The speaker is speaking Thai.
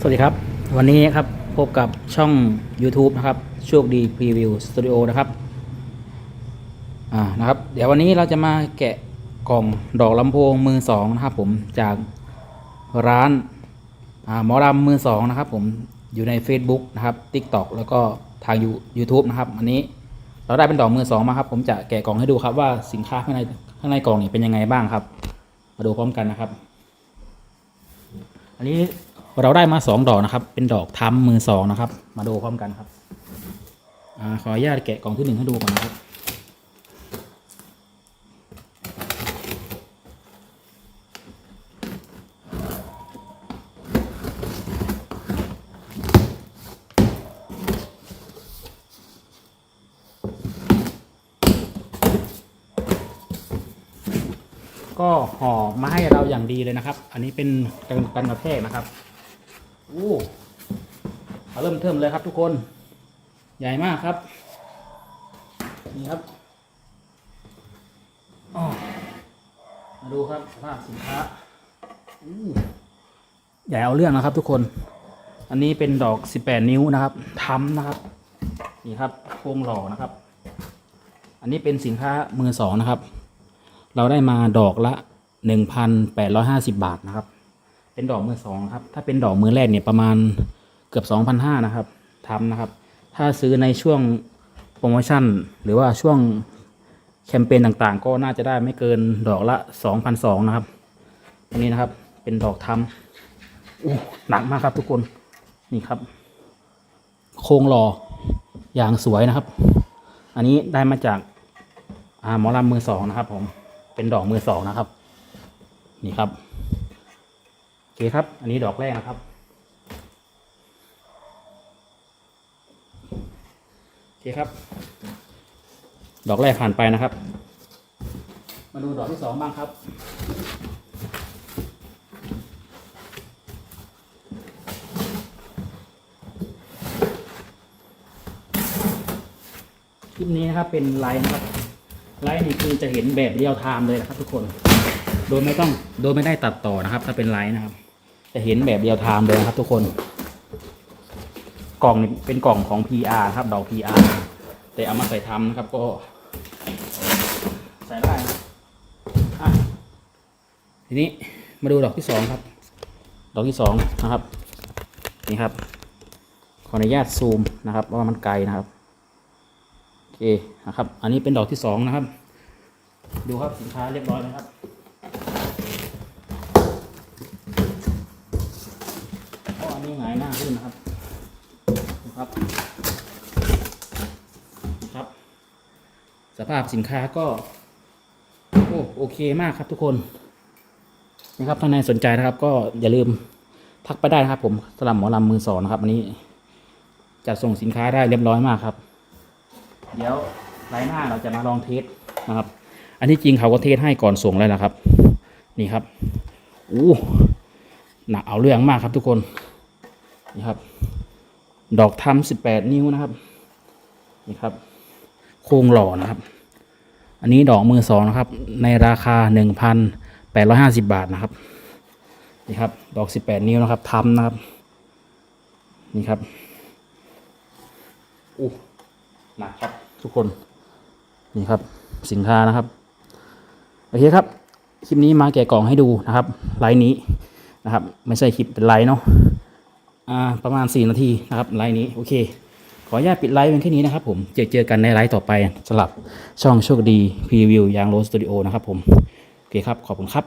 สวัสดีครับ วันนี้ครับพบกับช่อง YouTube นะครับโชคดีพรีวิวสตูดิโอนะครับอ่านะครับ เดี๋ยววันนี้เราจะมาแกะกล่องดอกลำโพงมือสองนะครับผมจากร้านอ่าหมอลำมือสองนะครับผมอยู่ใน Facebook นะครับ TikTok แล้วก็ทาง You- YouTube นะครับอันนี้เราได้เป็นดอกมือสองมาครับ ผมจะแกะกล่องให้ดูครับว่าสินค้าข้างในข้างในกล่องนี้เป็นยังไงบ้างครับ มาดูพร้อมกันนะครับ อันนี้ เราได้มาสองดอกนะครับ เป็นดอกทำมือสองนะครับ มาดูพร้อมกันครับอขออนุญาตแกะกล่องที่หนึ่งให้ดูก่อนนะครับ ก็ห่อมาให้เราอย่างดีเลยนะครับ อันนี้เป็นกันกันกระแทกนะครับ อู้เริ่มเทิมเลยครับทุกคน ใหญ่มากครับ นี่ครับมาดูครับสภาพสินค้าใหญ่เอาเรื่องนะครับทุกคน อันนี้เป็นดอก 18 นิ้วนะครับทำนะครับ นี่ครับโครงหล่อนะครับ อันนี้เป็นสินค้ามือสองนะครับ เราได้มาดอกละ 1,850 บาทนะครับ เป็นดอกมือสองครับ ถ้าเป็นดอกมือแรกเนี่ยประมาณเกือบ2,500นะครับทำนะครับ ถ้าซื้อในช่วงโปรโมชั่น หรือว่าช่วงแคมเปญต่างๆ ก็น่าจะได้ไม่เกินดอกละ2,200นะครับอันนี้นะครับเป็นดอกทำอู้หนักมากครับทุกคนนี่ครับ โครงหล่ออย่างสวยนะครับ อันนี้ได้มาจากหมอลำมือสองนะครับ ผมเป็นดอกมือสองนะครับ นี่ครับ เคครับ อันนี้ดอกแรกนะครับโอเคครับ ดอกแรกผ่านไปนะครับ มาดูดอกที่สองบ้างครับคลิปนี้นะครับเป็นไลน์นะครับ ไลน์นี่คือจะเห็นแบบเรียลไทม์เลยนะครับทุกคน โดยไม่ต้องโดยไม่ได้ตัดต่อนะครับ ถ้าเป็นไลน์นะครับ จะเห็นแบบเรียลไทม์เลยนะครับทุกคน กล่องนี่เป็นกล่องของ PR ครับดอก PR แต่เอามาใส่ทำนะครับก็ ใส่ได้ทีนี้มาดูดอกที่สองครับ ดอกที่สองนะครับ นี่ครับ ขออนุญาตซูมนะครับว่ามันไกลนะครับโอเคนะครับ อันนี้เป็นดอกที่สองนะครับ ดูครับสินค้าเรียบร้อยนะครับ ก็อันนี้หงายหน้าขึ้นนะครับดูครับนะครับ สภาพสินค้าก็ โอ้โอเคมากครับทุกคน นะครับท่านใดสนใจนะครับ ก็อย่าลืมทักไปได้นะครับ ผมสลับหมอลำมือสองนะครับอันนี้จัดส่งสินค้าได้เรียบร้อยมากครับ เดี๋ยวไลน์หน้าเราจะมาลองเทสนะครับ อันที่จริงเขาก็เทสให้ก่อนส่งแล้วนะครับ นี่ครับอู้หนักเอาเรื่องมากครับทุกคน นี่ครับ ดอกทำสิบแปดนิ้วนะครับ นี่ครับ โครงหล่อนะครับ อันนี้ดอกมือสองนะครับ ในราคาหนึ่งพันแปดร้อยห้าสิบบาทนะครับ นี่ครับ ดอกสิบแปดนิ้วนะครับทำนะครับ นี่ครับอู้หนักครับ ทุกคน นี่ครับ สินค้านะครับ โอเคครับ คลิปนี้มาแกะกล่องให้ดูนะครับ ไลน์นี้นะครับ ไม่ใช่คลิปเป็นไลน์เนาะ ประมาณ 4 นาทีนะครับไลน์นี้โอเค ขออนุญาตปิดไลฟ์เป็นแค่นี้นะครับผมเจอเจอกันในไลฟ์ต่อไปสำหรับช่องโชคดีพรีวิวยางโรสตูดิโอนะครับผมโอเคครับ ขอบคุณครับ